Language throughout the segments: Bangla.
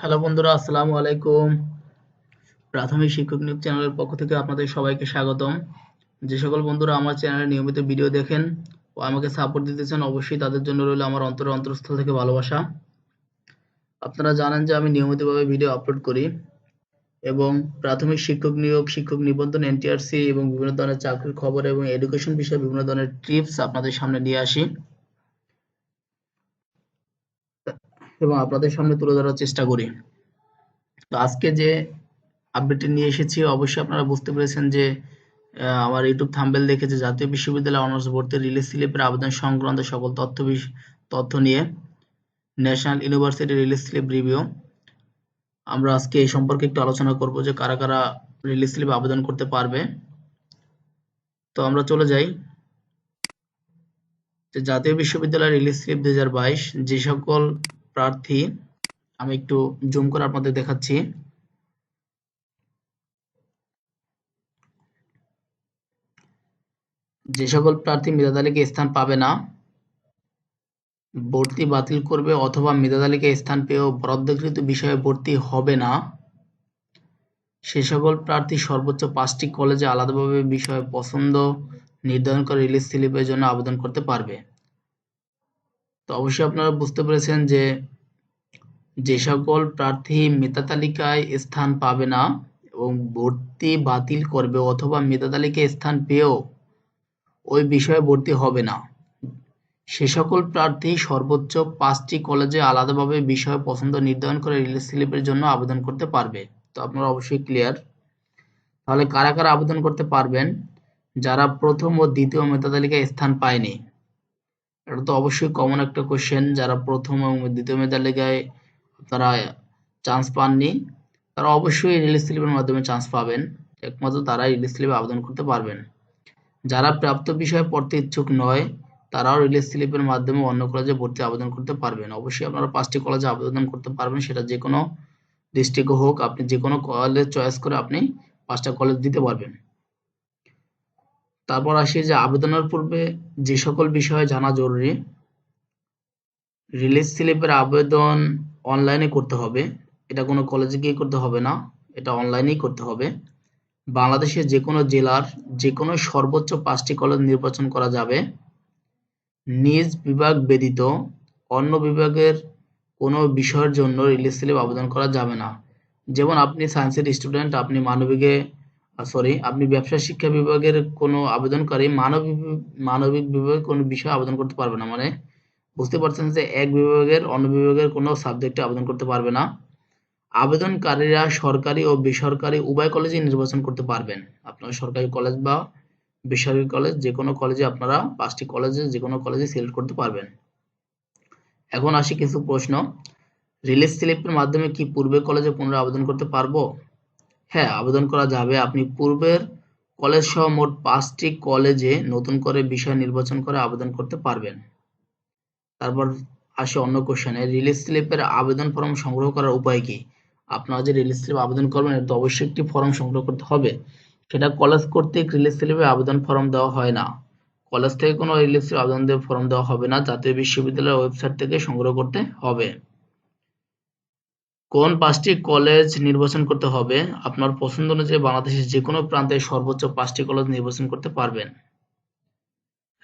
হ্যালো বন্ধুরা, আসসালামু আলাইকুম। প্রাথমিক শিক্ষক নিয়োগ চ্যানেলের পক্ষ থেকে আপনাদের সবাইকে স্বাগতম। যে সকল বন্ধুরা আমার চ্যানেলে নিয়মিত ভিডিও দেখেন ও আমাকে সাপোর্ট দিতেছেন, অবশ্যই তাদের জন্য রইল আমার অন্তরের অন্তরস্থল থেকে ভালোবাসা। আপনারা জানেন যে আমি নিয়মিতভাবে ভিডিও আপলোড করি এবং প্রাথমিক শিক্ষক নিয়োগ, শিক্ষক নিবন্ধন এনটিআরসি এবং বিভিন্ন ধরনের চাকরির খবর এবং এডুকেশন বিষয়ে বিভিন্ন ধরনের টিপস আপনাদের সামনে নিয়ে আসি। এবং আপনাদের সামনে তুলে ধরার চেষ্টা করি। তো আজকে যে আপডেটটি নিয়ে এসেছি, অবশ্যই আপনারা বুঝতে পেরেছেন যে আমার ইউটিউব থাম্বেল দেখে যে জাতীয় বিশ্ববিদ্যালয় অনার্স ভর্তি রিলিজ স্লিপের আবেদন সংক্রান্ত সকল তথ্য তথ্য নিয়ে national university release slip review. আমরা আজকে এই সম্পর্কে একটু আলোচনা করব যে কারা কারা রিলিজ স্লিপ আবেদন করতে পারবে। তো আমরা চলে যাই। যে জাতীয় বিশ্ববিদ্যালয় রিলিজ স্লিপ দুই হাজার বাইশ, যে সকল প্রার্থী। আমি একটু জুম করে আপনাদের দেখাচ্ছি। যে সকল প্রার্থী মেধা স্থান পাবে না, ভর্তি বাতিল করবে অথবা মেধা স্থান পেয়েও বরাদ্দকৃত বিষয়ে ভর্তি হবে না, সে সকল প্রার্থী সর্বোচ্চ পাঁচটি কলেজে আলাদাভাবে বিষয় পছন্দ নির্ধারণ করে রিলিজ স্লিপের জন্য আবেদন করতে পারবে। তো অবশ্যই আপনারা বুঝতে পেরেছেন যে যে সকল প্রার্থী মেধা তালিকায় স্থান পাবে না এবং ভর্তি বাতিল করবে অথবা মেধা তালিকায় স্থান পেয়েও ওই বিষয়ে ভর্তি হবে না। সে সকল প্রার্থী সর্বোচ্চ পাঁচটি কলেজে আলাদাভাবে বিষয় পছন্দ নির্ধারণ করে রিলিজ স্লিপের জন্য আবেদন করতে পারবে। তো আপনারা অবশ্যই ক্লিয়ার তাহলে কারা কারা আবেদন করতে পারবেন? যারা প্রথম ও দ্বিতীয় মেধা তালিকায় স্থান পায়নি। এটা তো অবশ্যই কমন একটা কোশ্চেন যারা প্রথম এবং দ্বিতীয় মেধা তালিকায় আপনারা চান্স পাননি, তারা অবশ্যই রিলিজ স্লিপের মাধ্যমে চান্স পাবেন। একমাত্র তারাই রিলিজ স্লিপে আবেদন করতে পারবেন। যারা প্রাপ্ত বিষয়ে পড়তে ইচ্ছুক নয়, তারাও রিলিজ স্লিপের মাধ্যমে অন্য কলেজে ভর্তি আবেদন করতে পারবেন। অবশ্যই আপনারা পাঁচটি কলেজে আবেদন করতে পারবেন, সেটা যে কোনো ডিস্ট্রিক্ট হোক, আপনি যে কোনো কলেজ চয়েস করে আপনি পাঁচটা কলেজ দিতে পারবেন। তারপর আসি যে আবেদনের পূর্বে যে সকল বিষয়ে জানা জরুরি রিলিজ স্লিপের আবেদন অনলাইনে করতে হবে। এটা কোনো কলেজে গিয়ে করতে হবে না, এটা অনলাইনেই করতে হবে। বাংলাদেশের যে কোনো জেলার যে কোনো সর্বোচ্চ পাঁচটি কলেজ নির্বাচন করা যাবে। নিজ বিভাগ ব্যতীত অন্য বিভাগের কোনো বিষয়ের জন্য রিলিজ স্লিপ আবেদন করা যাবে না। যেমন আপনি সায়েন্সের স্টুডেন্ট আপনি মানবিকে সরি আপনি ব্যবসা শিক্ষা বিভাগের কোনো আবেদনকারী মানবিক মানবিক বিভাগে কোনো বিষয়ে আবেদন করতে পারবে না মানে বুঝতে পারছেন যে এক বিভাগের অন্য বিভাগের কোনো সাবজেক্টে আবেদন করতে পারবে না। আবেদনকারীরা সরকারি ও বেসরকারি উভয় কলেজে নির্বাচন করতে পারবেন। আপনার সরকারি কলেজ বা বেসরকারি কলেজ, যে কোনো কলেজে আপনারা পাঁচটি কলেজে, যে কোনো কলেজে সিলেক্ট করতে পারবেন। এখন আসি কিছু প্রশ্ন। রিলিজ স্লিপের মাধ্যমে কি পূর্বে কলেজে পুনরায় আবেদন করতে পারব? হ্যাঁ আবেদন করা যাবে। আপনি পূর্বের কলেজ সহ মোট পাঁচটি কলেজে নতুন করে বিষয় নির্বাচন করে আবেদন করতে পারবেন। তারপর আসে অন্য কোশ্চেনে রিলিজ স্লিপের আবেদন ফর্ম সংগ্রহ করার উপায় কি? আপনারা যে রিলিজ স্লিপ আবেদন করবেন তো অবশ্যই একটি ফর্ম সংগ্রহ করতে হবে। সেটা কলেজ কর্তৃক রিলিজ স্লিপে আবেদন ফর্ম দেওয়া হয় না। কলেজ থেকে কোনো রিলিজ স্লিপ আবেদন ফর্ম দেওয়া হবে না। জাতীয় বিশ্ববিদ্যালয়ের ওয়েবসাইট থেকে সংগ্রহ করতে হবে। কোন পাঁচটি কলেজ নির্বাচন করতে হবে? আপনার পছন্দ অনুযায়ী বাংলাদেশের যে কোনো প্রান্তে সর্বোচ্চ পাঁচটি কলেজ নির্বাচন করতে পারবেন।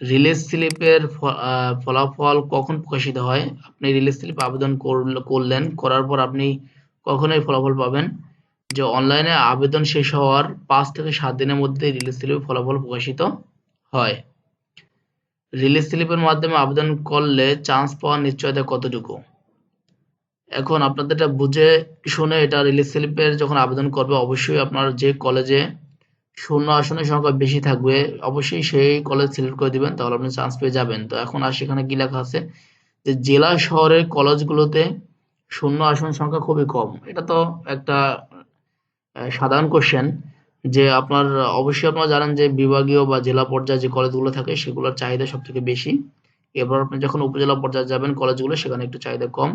রিলিজ স্লিপের ফলাফল কখন প্রকাশিত হয়? আপনি রিলিজ স্লিপ আবেদন করল- করলেন, করার পর আপনি কখন এই ফলাফল পাবেন। যে অনলাইনে আবেদন শেষ হওয়ার পাঁচ থেকে সাত দিনের মধ্যে রিলিজ স্লিপের ফলাফল প্রকাশিত হয়। রিলিজ স্লিপের মাধ্যমে আবেদন করলে চান্স পাওয়ার নিশ্চয়তা কতটুকু? এখন আপনাদের এটা বুঝে শুনে এটা রিলিজ স্লিপের যখন আবেদন করবে, অবশ্যই আপনার যে কলেজে শূন্য আসনের সংখ্যা বেশি থাকবে, অবশ্যই সেই কলেজ সিলেক্ট করে দিবেন, তাহলে আপনি চান্স পেয়ে যাবেন। তো এখন আর সেখানে কি লেখা আছে? যে জেলা শহরের কলেজগুলোতে শূন্য আসন সংখ্যা খুবই কম। এটা তো একটা সাধারণ কোশ্চেন যে আপনার, অবশ্যই আপনারা জানেন যে বিভাগীয় বা জেলা পর্যায়ে যে কলেজগুলো থাকে, সেগুলোর চাহিদা সব থেকে বেশি। এবার আপনি যখন উপজেলা পর্যায়ে যাবেন কলেজগুলো সেখানে একটু চাহিদা কম।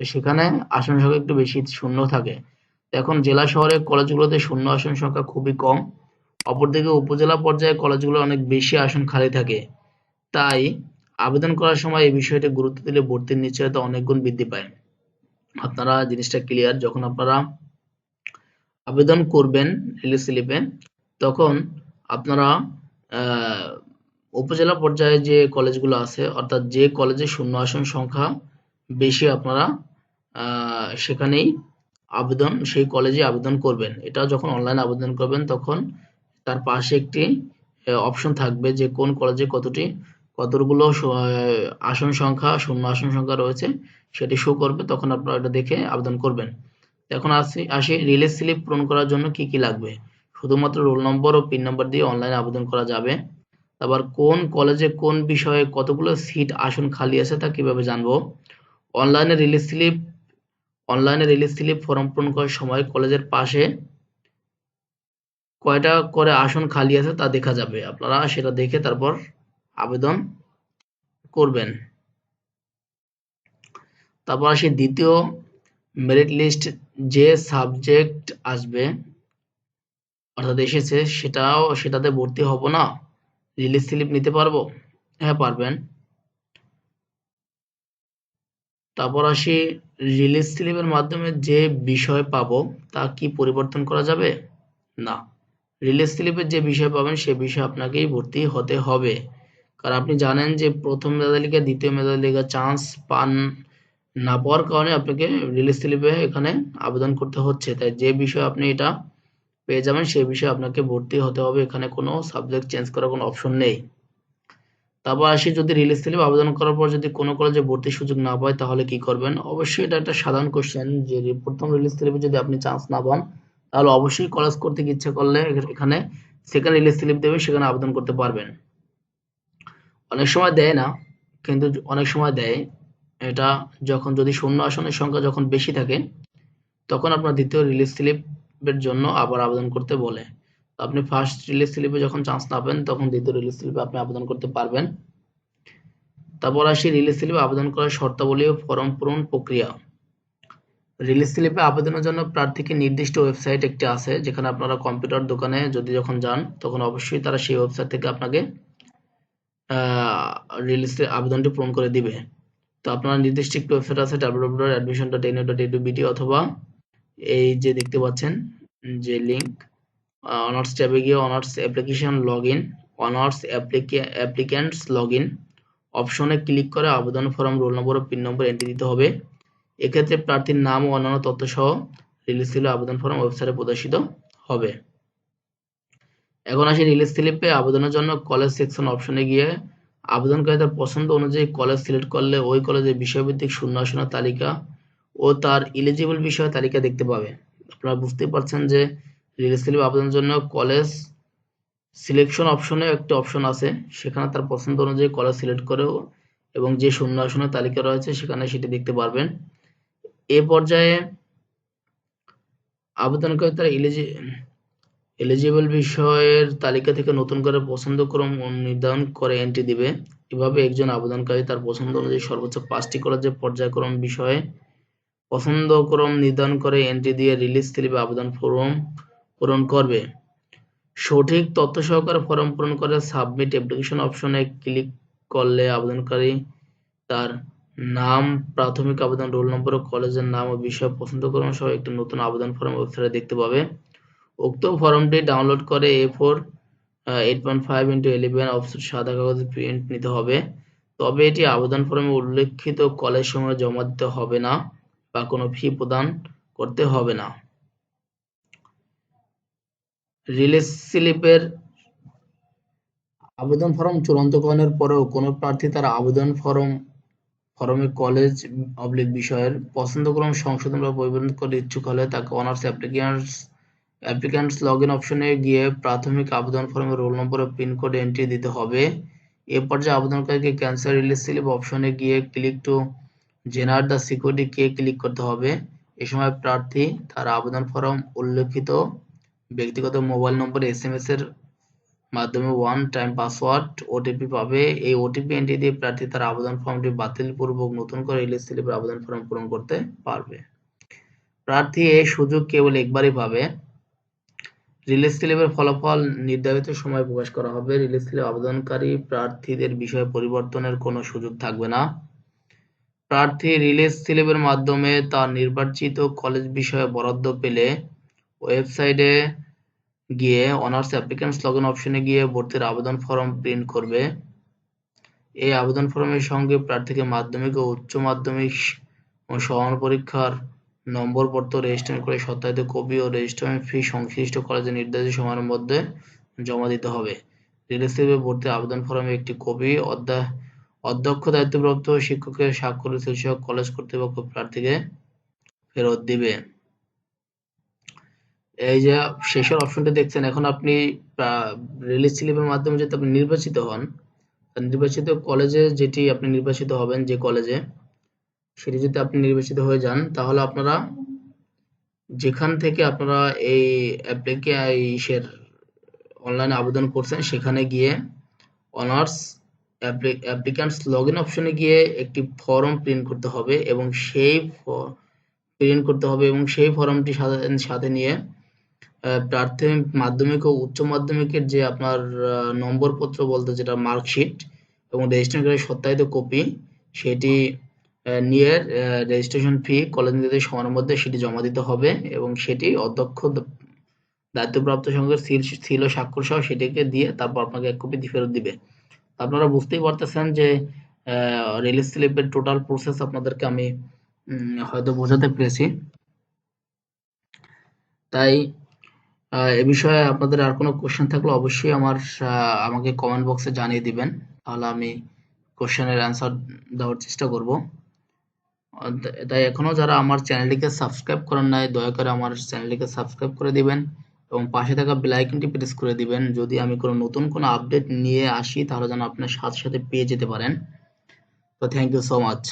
সেখানে আসন সংখ্যা একটু বেশি শূন্য থাকে। এখন জেলা শহরের কলেজগুলোতে শূন্য আসন সংখ্যা খুবই কম। অপরদিকে উপজেলা পর্যায়ে কলেজগুলো অনেক বেশি আসন খালি থাকে। তাই আবেদন করার সময় এই বিষয়টি গুরুত্ব দিলে ভর্তির নিশ্চয়তা অনেক গুণ বৃদ্ধি পায়। আপনারা জিনিসটা ক্লিয়ার যখন আপনারা আবেদন করবেন রিলিজ স্লিপে তখন আপনারা উপজেলা পর্যায়ে যে কলেজগুলো আছে, অর্থাৎ যে কলেজে শূন্য আসন সংখ্যা বেশি আপনারা সেখানেই আবেদন, সেই কলেজে আবেদন করবেন। এটা যখন অনলাইন আবেদন করবেন, তখন তার পাশে একটি অপশন থাকবে যে কোন কলেজে কতটি, কতগুলো আসন সংখ্যা, শূন্য আসন সংখ্যা রয়েছে, সেটি শো করবে, তখন আপনারা এটা দেখে আবেদন করবেন। এখন আসি আসি রিলিজ স্লিপ পূরণ করার জন্য কি কি লাগবে? শুধুমাত্র রোল নম্বর ও পিন নম্বর দিয়ে অনলাইনে আবেদন করা যাবে। আবার কোন কলেজে কোন বিষয়ে কতগুলো সিট আসন খালি আছে তা কীভাবে জানব? অনলাইনে রিলিজ স্লিপ অনলাইনে রিলিজ স্লিপ ফর্ম পূরণ করার সময় কলেজের পাশে কয়টা করে আসন খালি আছে তা দেখা যাবে। আপনারা সেটা দেখে তারপর আবেদন করবেন। তারপর আসি দ্বিতীয় মেরিট লিস্ট যে সাবজেক্ট আসবে, অর্থাৎ এসেছে, সেটাও, সেটাতে ভর্তি হব না? রিলিজ স্লিপ নিতে পারব? হ্যাঁ পারবেন। তারপর আসি রিলিজ স্লিপের মাধ্যমে যে বিষয় পাবো, তা কি পরিবর্তন করা যাবে? না। রিলিজ স্লিপে যে বিষয় পাবেন, সে বিষয়ে আপনাকেই ভর্তি হতে হবে। কারণ আপনি জানেন যে প্রথম মেধাতালিকা দ্বিতীয় মেধাতালিকা চান্স পান না পাওয়ার কারণে আপনাকে রিলিজ স্লিপে এখানে আবেদন করতে হচ্ছে। তাই যে বিষয়ে আপনি এটা পেয়ে যাবেন সেই বিষয়ে আপনাকে ভর্তি হতে হবে। এখানে কোনো সাবজেক্ট চেঞ্জ করার কোনো অপশন নেই। তারপর আসি যদি রিলিজ স্লিপ আবেদন করার পর যদি কোনো কলেজে ভর্তির সুযোগ না পায়, তাহলে কি করবেন? অবশ্যই এটা একটা সাধারণ কোশ্চেন যে প্রথম রিলিজ স্লিপে যদি আপনি চান্স না পান, তাহলে অবশ্যই কলেজ করতে ইচ্ছে করলে এখানে সেকেন্ড রিলিজ স্লিপ দেবে, সেখানে আবেদন করতে পারবেন। অনেক সময় দেয় না, কিন্তু অনেক সময় দেয়। এটা যখন যদি শূন্য আসনের সংখ্যা যখন বেশি থাকে, তখন আপনার দ্বিতীয় রিলিজ স্লিপের জন্য আবার আবেদন করতে বলে। আপনি ফার্স্ট রিলিজ স্লিপে যখন চান্স পাবেন, তখন দ্বিতীয় রিলিজ স্লিপে আপনি আবেদন করতে পারবেন। তারপর আসি রিলিজ স্লিপে আবেদন করার শর্তাবলী ও ফর্ম পূরণ প্রক্রিয়া। রিলিজ স্লিপে আবেদনের জন্য প্রার্থীকে নির্দিষ্ট ওয়েবসাইট একটি আছে, যেখানে আপনারা কম্পিউটার দোকানে যদি যখন যান, তখন অবশ্যই তারা সেই ওয়েবসাইট থেকে আপনাকে রিলিজ আবেদনটি পূরণ করে দিবে। তো আপনার নির্দিষ্ট একটি ওয়েবসাইট আছে www.admission.edu.edu.bt অথবা এই যে দেখতে পাচ্ছেন যে লিংক অনার্স ট্যাবে গিয়ে honours application log in honours applicants log in অপশনে ক্লিক করে আবেদন ফর্ম রোল নম্বর ও পিন নম্বর এন্ট্রি দিতে হবে। এক্ষেত্রে প্রার্থীর নাম ও অন্যান্য তথ্য সহ রিলিজ স্লিপে আবেদন ফর্ম ওয়েবসাইটে প্রদর্শিত হবে। এখন আসি রিলিজ স্লিপে আবেদনের জন্য কলেজ সেকশন অপশনে গিয়ে আবেদনকারী তার পছন্দ অনুযায়ী কলেজ সিলেক্ট করলে ওই কলেজের বিষয়ভিত্তিক শূন্য আসনের তালিকা ও তার ইলিজিবল বিষয় তালিকা দেখতে পাবে। আপনারা বুঝতেই পারছেন যে স্লিপ আবেদনের জন্য কলেজ সিলেকশন অপশনে একটা অপশন আছে। সেখানে তার পছন্দ অনুযায়ী কলেজ সিলেক্ট করেও এবং যে শূন্য আসনের তালিকা রয়েছে, সেখানে সেটি দেখতে পারবেন। এ পর্যায়ে আবেদনকারী তার ইলিজি এলিজিবল বিষয়ের তালিকা থেকে নতুন করে পছন্দক্রম নির্ধারণ করে এন্ট্রি দিবে। এভাবে একজন আবেদনকারী তার পছন্দ অনুযায়ী সর্বোচ্চ পাঁচটি কলেজের পর্যায়ক্রম বিষয়ে পছন্দক্রম নির্ধারণ করে এন্ট্রি দিয়ে রিলিজ স্লিপে আবেদন ফর্ম পূরণ করবে। সঠিক তথ্য সহকারে ফর্ম পূরণ করে সাবমিট অ্যাপ্লিকেশন অপশনে ক্লিক করলে আবেদনকারী তার নাম, প্রাথমিক আবেদন রোল নম্বর ও কলেজের নাম ও বিষয় পছন্দক্রম সহ একটি নতুন আবেদন ফর্ম ওয়েবসাইটে দেখতে পাবে। উক্ত ফর্মটি ডাউনলোড করে A four eight point five into eleven offset সাদা কাগজে প্রিন্ট নিতে হবে। তবে এটি আবেদন ফর্মে উল্লেখিত কলেজ সময় জমা দিতে হবে না বা কোনো ফি প্রদান করতে হবে না। রিলিজ স্লিপের আবেদন ফর্ম চূড়ান্তকরণের পরেও কোনো প্রার্থী তার আবেদন ফর্ম ফর্মে কলেজ অবলিক বিষয়ের পছন্দক্রম সংশোধন বা পরিবর্তন করতে ইচ্ছুক হলে তাকে honours applicants applicants log in অপশনে গিয়ে প্রাথমিক আবেদন ফর্মে রোল নম্বর ও পিন কোড এন্ট্রি দিতে হবে। এ পর্যায়ে আবেদনকারীকে ক্যান্সার রিলিজ স্লিপ অপশনে গিয়ে click to generate the security K click করতে হবে। এ সময় প্রার্থী তার আবেদন ফর্ম উল্লেখিত ব্যক্তিগত মোবাইল নম্বরে এস এম এস এর মাধ্যমে ওয়ান টাইম পাসওয়ার্ড ওটিপি পাবে। এই ওটিপি এন্ট্রি দিয়ে প্রার্থী তার আবেদন ফর্মটি বাতিল পূর্বক নতুন করে রিলিজ স্লিপের আবেদন ফর্ম পূরণ করতে পারবে। প্রার্থী এই সুযোগ কেবল একবারই পাবে। রিলিজ স্লিপের ফলাফল নির্ধারিত সময়ে প্রকাশ করা হবে। রিলিজ স্লিপ আবেদনকারী প্রার্থীদের বিষয়ে পরিবর্তনের কোনো সুযোগ থাকবে না। প্রার্থী রিলিজ স্লিপের মাধ্যমে তার নির্বাচিত কলেজ বিষয়ে বরাদ্দ পেলে ওয়েবসাইটে গিয়ে অনার্স অ্যাপ্লিক্যান্টস লগইন অপশনে গিয়ে ভর্তির আবেদন ফর্ম প্রিন্ট করবে। এই আবেদন ফর্মের সঙ্গে প্রার্থীকে মাধ্যমিক ও উচ্চ মাধ্যমিক ও সমান পরীক্ষার নম্বরপত্র রেজিস্ট্রেশন করে সত্যায়িত কপি ও রেজিস্ট্রেশন ফি সংশ্লিষ্ট কলেজের নির্ধারিত সময়ের মধ্যে জমা দিতে হবে। রিলিজ স্লিপে ভর্তির আবেদন ফর্মে একটি কপি অধ্যক্ষ দায়িত্বপ্রাপ্ত শিক্ষকের স্বাক্ষরিত কলেজ কর্তৃপক্ষ প্রার্থীকে ফেরত দিবে। এই যে শেষের অপশনটা দেখছেন, এখন আপনি রিলিজ স্লিপের মাধ্যমে যদি আপনি নির্বাচিত হন নির্বাচিত কলেজে যেটি আপনি নির্বাচিত হবেন, যে কলেজে সেটি যদি আপনি নির্বাচিত হয়ে যান, তাহলে আপনারা যেখান থেকে আপনারা এই অ্যাপ্লিকেশন অনলাইনে আবেদন করছেন, সেখানে গিয়ে অনার্স অ্যাপ্লিক্যান্টস লগ ইন অপশনে গিয়ে একটি ফর্ম প্রিন্ট করতে হবে এবং সেই প্রিন্ট করতে হবে এবং সেই ফর্মটি সাথে নিয়ে প্রার্থী মাধ্যমিক ও উচ্চ মাধ্যমিকের যে আপনার নম্বরপত্র বলতে যেটা মার্কশিট এবং রেজিস্ট্রেশন সত্যায়িত কপি সেটি নিয়ে রেজিস্ট্রেশন ফি কলেজ নিজেদের সময়ের মধ্যে সেটি জমা দিতে হবে এবং সেটি অধ্যক্ষ দায়িত্বপ্রাপ্ত সঙ্গে সিল সিল ও স্বাক্ষর সহ সেটিকে দিয়ে তারপর আপনাকে এক কপি ফেরত দিবে। আপনারা বুঝতেই পারতেছেন যে রিলিজ স্লিপের টোটাল প্রসেস আপনাদেরকে আমি হয়তো বোঝাতে পেরেছি। তাই এ বিষয়ে আপনাদের আর কোনো কোশ্চেন থাকলে অবশ্যই আমার আমাকে কমেন্ট বক্সে জানিয়ে দিবেন। তাহলে আমি কোশ্চেনের অ্যান্সার দেওয়ার চেষ্টা করব। তাই এখনও যারা আমার চ্যানেলটিকে সাবস্ক্রাইব করেন নাই, দয়া করে আমার চ্যানেলটিকে সাবস্ক্রাইব করে দিবেন এবং পাশে থাকা আইকনটি প্রেস করে দিবেন। যদি আমি কোনো নতুন কোনো আপডেট নিয়ে আসি, তাহলে যেন আপনার সাথে সাথে পেয়ে যেতে পারেন। তো থ্যাংক ইউ সো মাচ